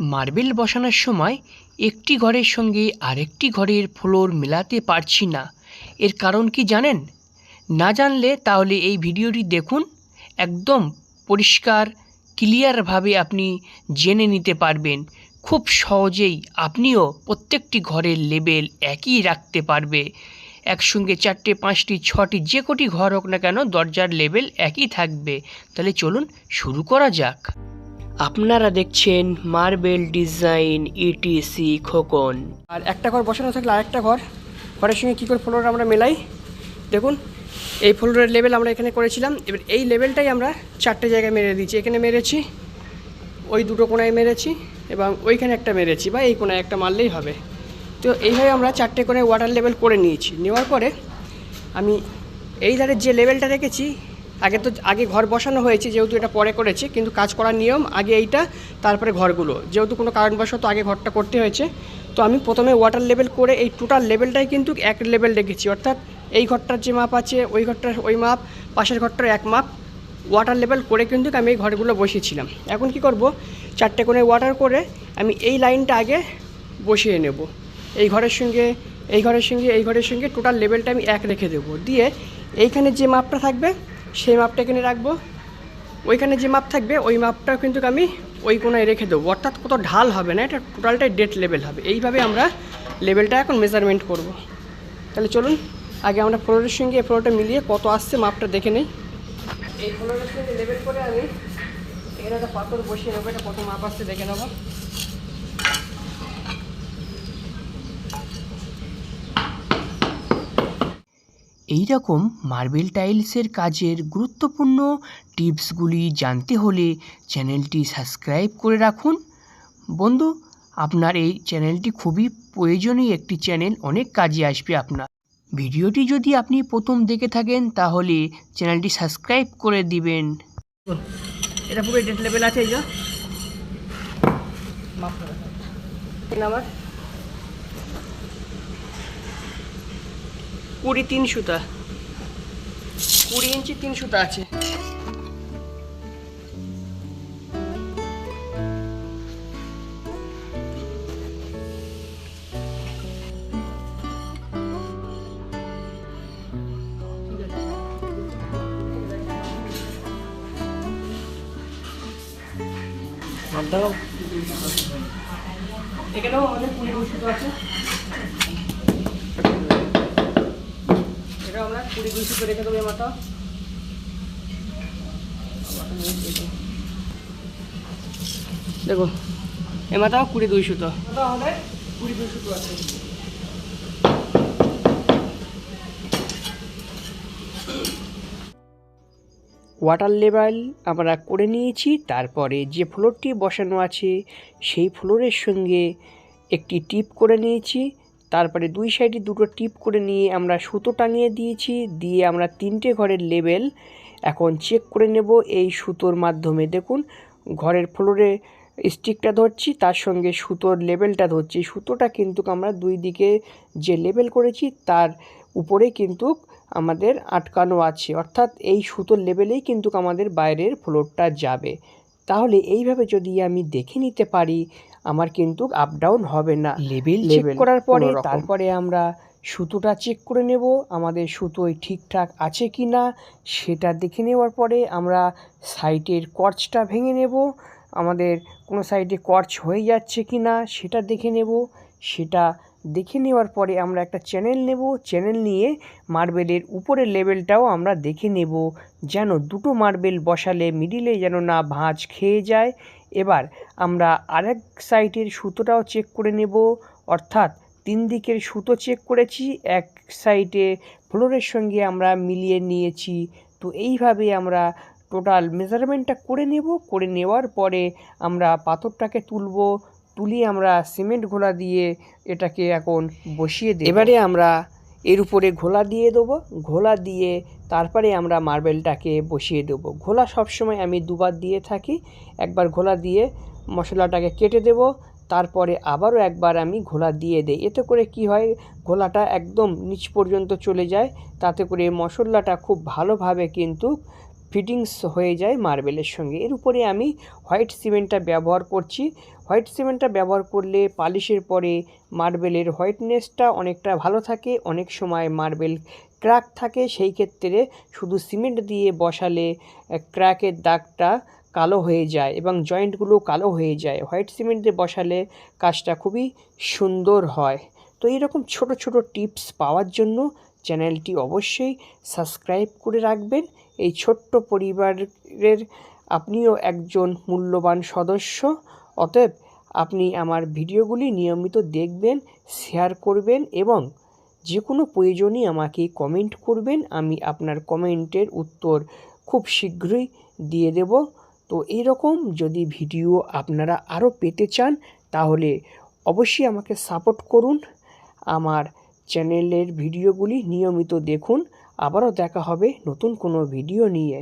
Marble বসানোর সময় একটি ঘরের সঙ্গে আরেকটি ঘরের ফ্লোর মেলাতে পারছি না। এর কারণ কি জানেন? না জানলে তাহলে এই ভিডিওটি দেখুন। একদম পরিষ্কার, ক্লিয়ারভাবে আপনি জেনে নিতে পারবেন। খুব সহজেই আপনিও প্রত্যেকটি ঘরের লেবেল একই রাখতে পারবে। একসঙ্গে চারটে, পাঁচটি, ছটি, যে কটি ঘর হোক না কেন দরজার লেবেল একই থাকবে। তাহলে চলুন শুরু করা যাক। আপনারা দেখছেন মার্বেল ডিজাইন ইটিসি খোকন। আর একটা ঘর বসানো থাকলে আরেকটা ঘর। ঘরের সঙ্গে কী করে ফ্লোর আমরা মেলাই? দেখুন, এই ফ্লোরের লেভেল আমরা এখানে করেছিলাম। এবার এই লেভেলটাই আমরা চারটে জায়গায় মেরে দিচ্ছি এখানে মেরেছি, ওই দুটো কোনায় মেরেছি এবং ওইখানে একটা মেরেছি বা এই কোনায় একটা মারলেই হবে। তো এইভাবে আমরা চারটে কোনায় ওয়াটার লেভেল করে নিয়েছি। নেওয়ার পরে আমি এই ধারের যে লেভেলটা রেখেছি আগে তো আগে ঘর বসানো হয়েছে, যেহেতু এটা পরে করেছে, কিন্তু কাজ করার নিয়ম, আগে এইটা, তারপরে ঘরগুলো। যেহেতু কোনো কারণবশত আগে ঘরটা করতে হয়েছে, তো আমি প্রথমে ওয়াটার লেভেল করে এই টোটাল লেভেলটাই কিন্তু এক লেভেল রেখেছি। অর্থাৎ এই ঘরটার যে মাপ আছে, ওই ঘরটার ওই মাপ, পাশের ঘরটার এক মাপ ওয়াটার লেভেল করে কিন্তু আমি এই ঘরগুলো বসিয়েছিলাম। এখন কি করব? চারটে কোণে ওয়াটার করে আমি এই লাইনটা আগে বসিয়ে নেব। এই ঘরের সঙ্গে, এই ঘরের সঙ্গে, এই ঘরের সঙ্গে টোটাল লেভেলটা আমি এক রেখে দেবো। দিয়ে এইখানে যে মাপটা থাকবে সেই মাপটা এখানে রাখব। ওইখানে যে মাপ থাকবে, ওই মাপটাও কিন্তু আমি ওই কোনায় রেখে দেবো। অর্থাৎ কত ঢাল হবে না, এটা টোটালটাই ডেট লেভেল হবে। এইভাবে আমরা লেভেলটা এখন মেজারমেন্ট করব। তাহলে চলুন, আগে আমরা ফ্লোরের সঙ্গে এই ফ্লোরটা মিলিয়ে কত আসছে মাপটা দেখে নেই। এই ফ্লোরের সঙ্গে লেভেল করে আমি এখানে একটা পাথর বসিয়ে নেব, এটা কত মাপ আসছে দেখে নেব। এই রকম মার্বেল টাইলসের কাজের গুরুত্বপূর্ণ টিপসগুলি জানতে হলে চ্যানেলটি সাবস্ক্রাইব করে রাখুন। বন্ধু আপনার এই চ্যানেলটি খুবই প্রয়োজনীয় একটি চ্যানেল অনেক কাজে আসবে আপনার। ভিডিওটি যদি আপনি প্রথম দেখে থাকেন তাহলে চ্যানেলটি সাবস্ক্রাইব করে দিবেন। এটা পুরো ডেট লেভেল আছে এই যে। আমার কুড়ি তিন সুতা। কুড়ি ইঞ্চি তিন সুতা আছে। এখানেও আমাদের কুড়ি সুতো আছে। আমরা কুড়ি সুতো রেখে দেবো এই দেখো এ মাথাও কুড়ি দুই সুতো। আমাদের কুড়ি দুই সুতো আছে। ওয়াটার লেভেল আমরা করে নিয়েছি তারপরে যে ফ্লোরটি বসানো আছে সেই ফ্লোরের সঙ্গে একটি টিপ করে নিয়েছি। তারপরে দুই সাইডে দুটো টিপ করে নিয়ে আমরা সুতো টাঙিয়ে দিয়েছি, দিয়ে আমরা তিনটে ঘরের লেভেল এখন চেক করে নেব এই সুতোর মাধ্যমে। দেখুন, ঘরের ফ্লোরে স্টিকটা ধরছি, তার সঙ্গে সুতোর লেভেলটা ধরছি। সুতোটা কিন্তু আমরা দুই দিকে যে লেভেল করেছি, তার উপরে কিন্তু আমাদের আটকানো আছে। অর্থাৎ এই সুতোর লেভেলেই কিন্তু আমাদের বাইরের ফ্লোরটা যাবে। তাহলে এইভাবে যদি আমি দেখে নিতে পারি আমার কিন্তু আপ ডাউন হবে না। লেভেল চেক করার পরে তারপরে আমরা সুতোটা চেক করে নেব আমাদের সুতোয় ঠিকঠাক আছে কি না সেটা দেখে নেওয়ার পরে আমরা সাইটের কর্চটা ভেঙে নেব। আমাদের কোনো সাইডে কর্চ হয়ে যাচ্ছে কি না সেটা দেখে নেব। সেটা দেখে নেওয়ার পরে আমরা একটা চ্যানেল নেব। চ্যানেল নিয়ে মার্বেলের উপরের লেভেলটাও আমরা দেখে নেব। যেন দুটো মার্বেল বসালে মিডিলে যেন না ভাঁজ খেয়ে যায়। এবার আমরা আরেক সাইডের সুতোটাও চেক করে নেব। অর্থাৎ তিন দিকের সুতো চেক করেছি, এক সাইডে ফ্লোরের সঙ্গে আমরা মিলিয়ে নিয়েছি। তো এইভাবে আমরা টোটাল মেজারমেন্টটা করে নেব। করে নেওয়ার পরে আমরা পাথরটাকে তুলব। তুলিয়ে আমরা সিমেন্ট ঘোলা দিয়ে এটাকে এখন বসিয়ে দিই এবারে আমরা এর উপরে ঘোলা দিয়ে দেবো। ঘোলা দিয়ে তারপরে আমরা মার্বেলটাকে বসিয়ে দেবো। ঘোলা সবসময় আমি দুবার দিয়ে থাকি। একবার ঘোলা দিয়ে মশলাটাকে কেটে দেব। তারপরে আবারও একবার আমি ঘোলা দিয়ে দিই। এতে করে কি হয়, ঘোলাটা একদম নিচ পর্যন্ত চলে যায়। তাতে করে মশলাটা খুব ভালোভাবে কিন্তু ফিটিংস হয়ে যায় মার্বেলের সঙ্গে। এর উপরে আমি হোয়াইট সিমেন্টটা ব্যবহার করছি। হোয়াইট সিমেন্টটা ব্যবহার করলে পালিশের পরে মার্বেলের হোয়াইটনেসটা অনেকটা ভালো থাকে, অনেক সময় মার্বেল ক্র্যাক থাকে। সেই ক্ষেত্রে শুধু সিমেন্ট দিয়ে বসালে ক্র্যাকের দাগটা কালো হয়ে যায় এবং জয়েন্টগুলো কালো হয়ে যায়। হোয়াইট সিমেন্ট দিয়ে বসালে কাজটা খুবই সুন্দর হয়। তো এইরকম ছোট ছোট টিপস পাওয়ার জন্য চ্যানেলটি অবশ্যই সাবস্ক্রাইব করে রাখবেন। এই ছোট্ট পরিবারের আপনিও একজন মূল্যবান সদস্য। অতএব আপনি আমার ভিডিওগুলি নিয়মিত দেখবেন, শেয়ার করবেন এবং যে কোনো প্রয়োজনই আমাকে কমেন্ট করবেন। আমি আপনার কমেন্টের উত্তর খুব শীঘ্রই দিয়ে দেব। তো এইরকম যদি ভিডিও আপনারা আরও পেতে চান, তাহলে অবশ্যই আমাকে সাপোর্ট করুন। আমার চ্যানেলের ভিডিওগুলি নিয়মিত দেখুন। আবারও দেখা হবে নতুন কোনো ভিডিও নিয়ে।